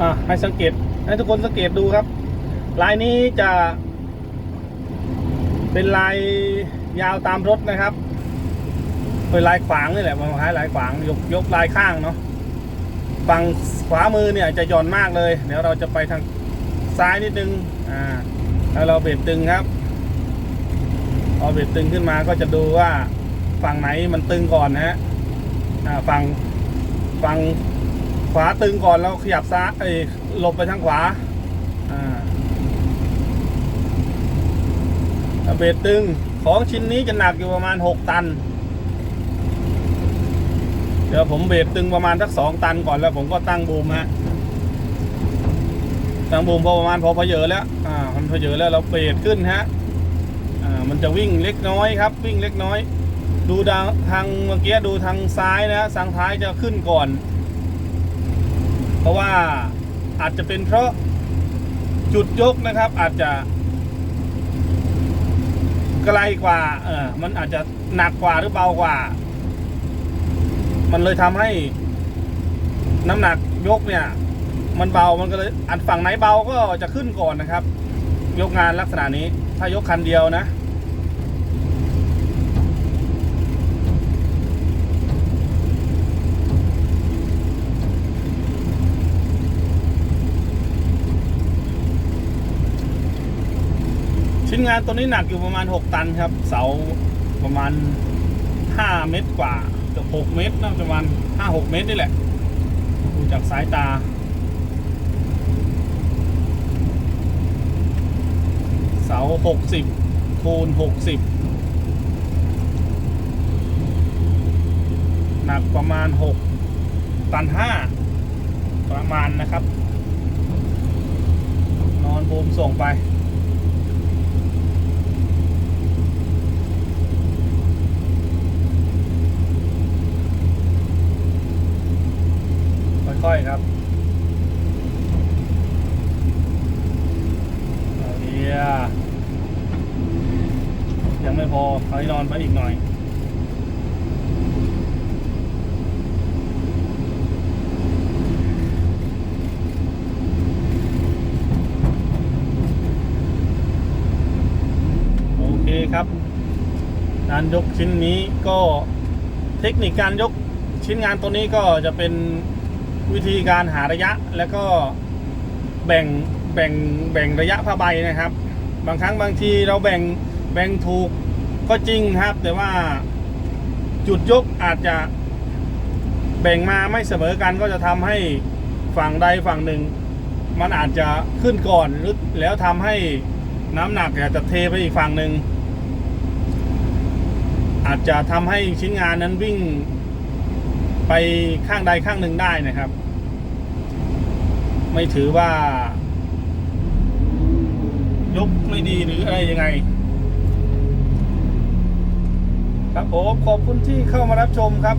อะให้สังเกตให้ทุกคนสังเกตดูครับ ลายนี้จะ เป็นลายยาวตามรถนะครับเป็นลายขวางนี่แหละมันคล้ายลายขวางยกยกลายข้างเนาะฝั่งขวามือเนี่ยจะหย่อนมากเลย เดี๋ยวเราจะไปทางซ้ายนิดนึงอ่าแล้วเราเบรกตึงครับพอเบรกตึงขึ้นมาก็จะดูว่าฝั่งไหนมันตึงก่อนนะฮะอ่าฝั่งฝั่ง ขวาตึงก่อนแล้วขยับซ้ายเอ้หลบไปทางขวาอ่าเบรตึงของชิ้นนี้จะหนักอยู่ประมาณ 6 ตัน เดี๋ยวผมเบรตึงประมาณสักสองตันก่อนแล้วผมก็ตั้งบูมฮะตั้งบูมพอประมาณพอพอเยอะแล้วอ่ามันพอเยอะแล้วเราเบรขึ้นฮะอ่ามันจะวิ่งเล็กน้อยครับ วิ่งเล็กน้อย ดูทางทางเมื่อกี้ดูทางซ้ายนะทางท้ายจะขึ้นก่อน เพราะว่าอาจจะเป็นเพราะจุดยกนะครับ อาจจะไกลกว่า เออมันอาจจะหนักกว่าหรือเบากว่า มันเลยทำให้น้ำหนักยกเนี่ย มันเบามันก็เลยอันฝั่งไหนเบาก็จะขึ้นก่อนนะครับ ยกงานลักษณะนี้ ถ้ายกคันเดียวนะ ชิ้นงานตัวนี้หนักอยู่ประมาณ 6 ตันครับ เสาประมาณ 5 เมตรกว่าเกือบ6เมตรนะประมาณ 5-6 เมตรนี่แหละดูจากสายตา เสา 60 คูณ 60 หนักประมาณ 6 ตัน 5 ประมาณนะครับ นอนบูมส่งไป ค่อยครับเอาเดียยังไม่พอเขาให้นอนไปอีกหน่อยโอเคครับการยกชิ้นนี้ก็เทคนิคการยกชิ้นงานตัวนี้ก็จะเป็น วิธีการหาระยะแล้วก็แบ่งแบ่งแบ่งระยะผ้าใบนะครับ บางครั้งบางทีเราแบ่งแบ่งถูกก็จริงครับ แต่ว่าจุดยกอาจจะแบ่งมาไม่เสมอกันก็จะทำให้ฝั่งใดฝั่งหนึ่ง มันอาจจะขึ้นก่อนหรือแล้วทำให้น้ำหนักอาจจะเทไปอีกฝั่งหนึ่งอาจจะทำให้ชิ้นงานนั้นวิ่ง ไปข้างใดข้างหนึ่งได้นะครับ ไม่ถือว่า ยกไม่ดีหรืออะไรยังไง ครับผมขอบคุณที่เข้ามารับชมครับ